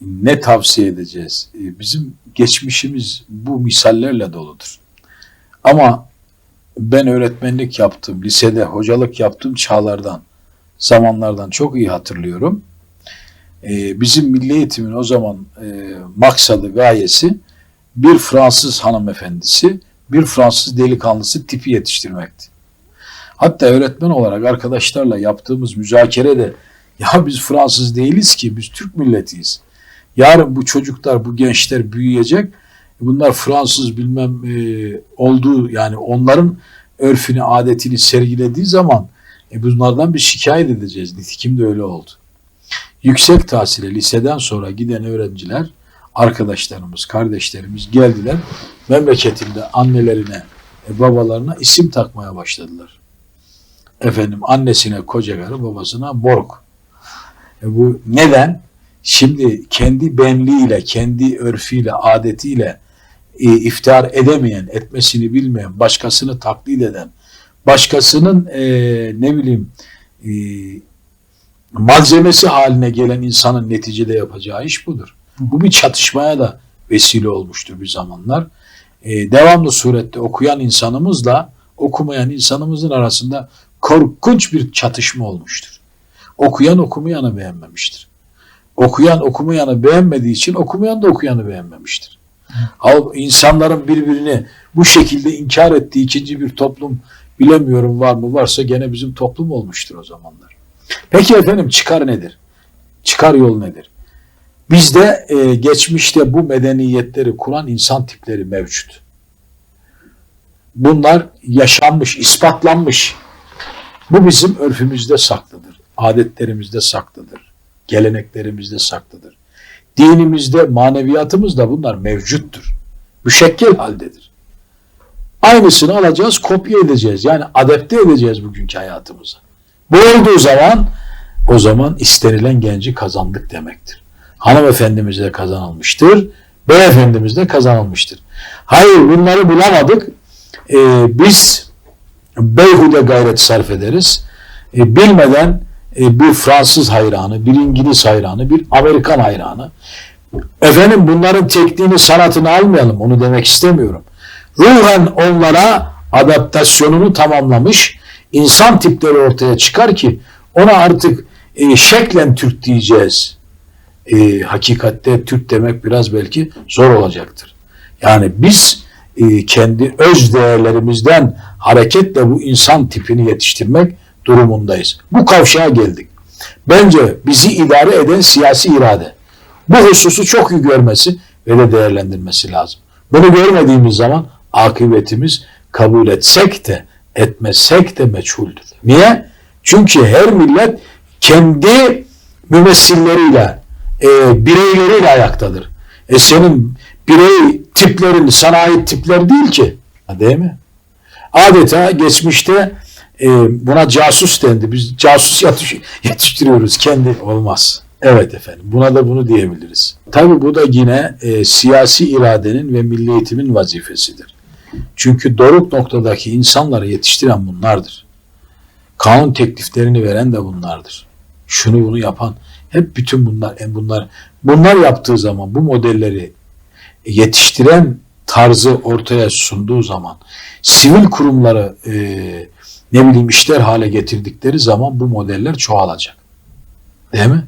ne tavsiye edeceğiz? E, Bizim geçmişimiz bu misallerle doludur. Ama ben öğretmenlik yaptım, lisede hocalık yaptığım çağlardan, zamanlardan çok iyi hatırlıyorum. E, Bizim milli eğitimin o zaman e, maksadı, gayesi bir Fransız hanımefendisi, bir Fransız delikanlısı tipi yetiştirmekti. Hatta öğretmen olarak arkadaşlarla yaptığımız müzakerede ya biz Fransız değiliz ki biz Türk milletiyiz. Yarın bu çocuklar, bu gençler büyüyecek. Bunlar Fransız bilmem e, olduğu yani onların örfünü, adetini sergilediği zaman e, bunlardan bir şikayet edeceğiz. Nitekim de öyle oldu. Yüksek tahsile liseden sonra giden öğrenciler, arkadaşlarımız, kardeşlerimiz geldiler. Memleketinde annelerine, e, babalarına isim takmaya başladılar. Efendim annesine koca karı, babasına borg. E bu neden? Şimdi kendi benliğiyle, kendi örfüyle, adetiyle e, iftihar edemeyen, etmesini bilmeyen, başkasını taklit eden, başkasının e, ne bileyim e, malzemesi haline gelen insanın neticede yapacağı iş budur. Bu bir çatışmaya da vesile olmuştur bir zamanlar. E, devamlı surette okuyan insanımızla okumayan insanımızın arasında korkunç bir çatışma olmuştur. Okuyan okumayanı beğenmemiştir. Okuyan okumayanı beğenmediği için okumayan da okuyanı beğenmemiştir. İnsanların birbirini bu şekilde inkar ettiği ikinci bir toplum bilemiyorum var mı varsa gene bizim toplum olmuştur o zamanlar. Peki efendim çıkar nedir? Çıkar yol nedir? Bizde e, geçmişte bu medeniyetleri kuran insan tipleri mevcut. Bunlar yaşanmış, ispatlanmış. Bu bizim örfümüzde saklıdır. Adetlerimizde saklıdır. Geleneklerimizde saklıdır. Dinimizde, maneviyatımızda bunlar mevcuttur. Müşekkel haldedir. Aynısını alacağız, kopya edeceğiz. Yani adapte edeceğiz bugünkü hayatımıza. Bu olduğu zaman o zaman istenilen genci kazandık demektir. Hanımefendimiz de kazanılmıştır. Beyefendimiz de kazanılmıştır. Hayır bunları bulamadık. Ee, biz beyhude gayret sarf ederiz. E, bilmeden bir Fransız hayranı, bir İngiliz hayranı, bir Amerikan hayranı. Efendim bunların tekniğini, sanatını almayalım. Onu demek istemiyorum. Ruhen onlara adaptasyonunu tamamlamış insan tipleri ortaya çıkar ki ona artık e, şeklen Türk diyeceğiz. E, hakikatte Türk demek biraz belki zor olacaktır. Yani biz e, kendi öz değerlerimizden hareketle bu insan tipini yetiştirmek durumundayız. Bu kavşağa geldik. Bence bizi idare eden siyasi irade. Bu hususu çok iyi görmesi ve de değerlendirmesi lazım. Bunu görmediğimiz zaman akıbetimiz kabul etsek de etmesek de meçhuldür. Niye? Çünkü her millet kendi mümessilleriyle, e, bireyleriyle ayaktadır. E senin birey tiplerin sana ait tipler değil ki. Değil mi? Adeta geçmişte e, buna casus dendi. Biz casus yetiştiriyoruz. Kendi olmaz. Evet efendim. Buna da bunu diyebiliriz. Tabi bu da yine e, siyasi iradenin ve milli eğitimin vazifesidir. Çünkü doruk noktadaki insanları yetiştiren bunlardır. Kanun tekliflerini veren de bunlardır. Şunu bunu yapan hep bütün bunlar en bunlar bunlar yaptığı zaman bu modelleri yetiştiren tarzı ortaya sunduğu zaman sivil kurumları e, ne bileyim işler hale getirdikleri zaman bu modeller çoğalacak. Değil mi?